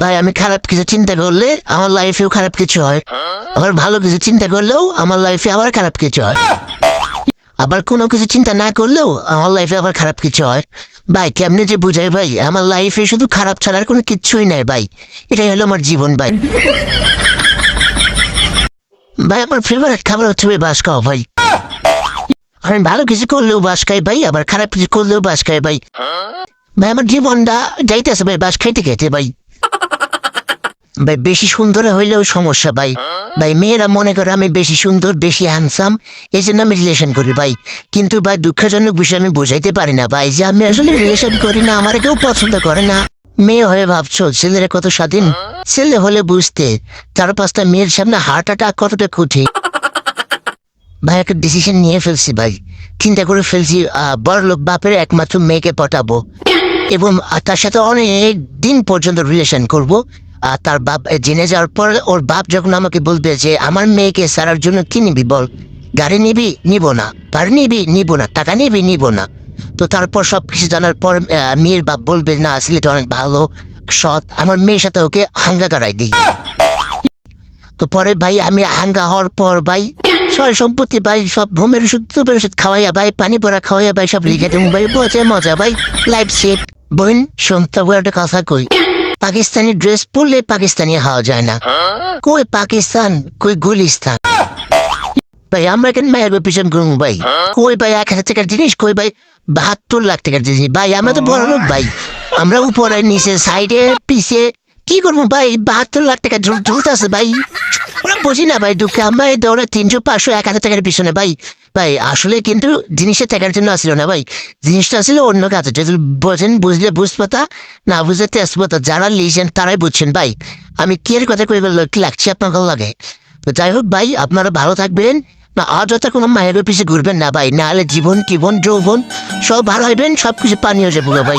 ভাই, আমি খারাপ কিছু চিন্তা করলে আমার লাইফেও খারাপ কিছু হয়। আবার ভালো কিছু চিন্তা করলেও আমার লাইফে আবার খারাপ কিছু হয়। আবার কোনো কিছু চিন্তা না করলেও আমার লাইফে আবার খারাপ কিছু হয়। ভাই, কেমনে যে বুঝাই ভাই, আমার লাইফে শুধু খারাপ ছাড়ার কোনো কিচ্ছুই নাই ভাই। এটাই হলো আমার জীবন ভাই। ভাই, আমার ফেভারিট খাবার হচ্ছে ভাই বাস খাওয়া ভাই। আমি ভালো কিছু করলেও বাস খাই ভাই, আবার খারাপ কিছু করলেও বাস খাই ভাই। ভাই, আমার জীবনটা যাইতেছে ভাই বাস খাইতে খাইতে ভাই। ভাই বেশি সুন্দর হইলেও সমস্যা ভাই। ভাই মেয়েরা মনে করে আমি বেশি সুন্দর বেশি হ্যান্ডসাম এই জন্য আমি রিলেশন করি ভাই। কিন্তু ভাই দুঃখজনক বিষয় আমি বোঝাইতে পারি না ভাই যে আমি আসলে রিলেশন করি না আমার কেউ পছন্দ করে না। মেয়ে হয়ে ভাবছ ছেলেরা কত স্বাধীন? ছেলে হলে বুঝতে চার পাঁচটা মেয়ের সামনে হার্ট অ্যাটাক কতটা কঠিন। ভাই একটা ডিসিশন নিয়ে ফেলছি ভাই। চিন্তা করে ফেলছি বড় লোক বাপের একমাত্র মেয়েকে পটাবো। এবং তার সাথে অনেক দিন পর্যন্ত রিলেশন করব। তার বাপ জেনে যাওয়ার পর ওর বাপ যখন আমাকে বলবে যে, আমার মেয়েকে সারার জন্য কি নিবি বল? গাড়ি নিবি? নিব না। বাড়ি নিবি? নিব না। টাকা নিবি? নিব না। তো তারপর সব কিছু জানার পর মেয়ের বাপ বলবে, না, ছেলেটা অনেক ভালো, সৎ। আমার মেয়ের সাথে ওকে হাঙ্গা করাই দিই। তো পরে ভাই, আমি হাঙ্গা হওয়ার পর ভাই, সয় সম্পত্তি ভাই, সব ঘুমের ওষুধ তুপের ওষুধ খাওয়াইয়া ভাই, পানি পড়া খাওয়াইয়া ভাই, সব লিখে দেবো ভাই। বোঝে মজা ভাই লাইফ সেট বোন, শুনতে বই একটা কথা কই। পাকিস্তানি ড্রেস পরলে পাকিস্তানি হওয়া যায় না। কই পাকিস্তান, কই গুলিস্তান? ভাই, আমরা কেন মায়ের পিছন করুন ভাই? কই ভাই, এক হাজার টাকার জিনিস? কই ভাই, বাহাত্তর লাখ টাকার জিনিস। ভাই, আমরা তো বড় লোক ভাই। আমরা উপরে, নিচে সাইডে পিছে, কি করব ভাই? বাহাত্তর লাখ টাকা ঝুলতে আছে ভাই। বুঝি না ভাই, দুঃখে। দৌড়ে তিনশো পাঁচশো, এক হাজার টাকার পিছনে ভাই। ভাই, আসলে কিন্তু জিনিসটা টাকার জন্য আসছিল না ভাই। জিনিসটা অন্য কাজে। যদি বোঝেন, বুঝলে বুঝপাতা, না বুঝলে তেজপাতা। যারা লিখছেন তারাই বুঝছেন ভাই। আমি কি কথা কই বলল লাগছে আপনার লাগে? তো যাই হোক ভাই, আপনারা ভালো থাকবেন। না অযথা কোনো মায়ের পিছিয়ে ঘুরবেন না ভাই। নাহলে জীবন জীবন, যৌবন, সব ভালো হইবেন সব কিছু পানি হয়ে যাব ভাই।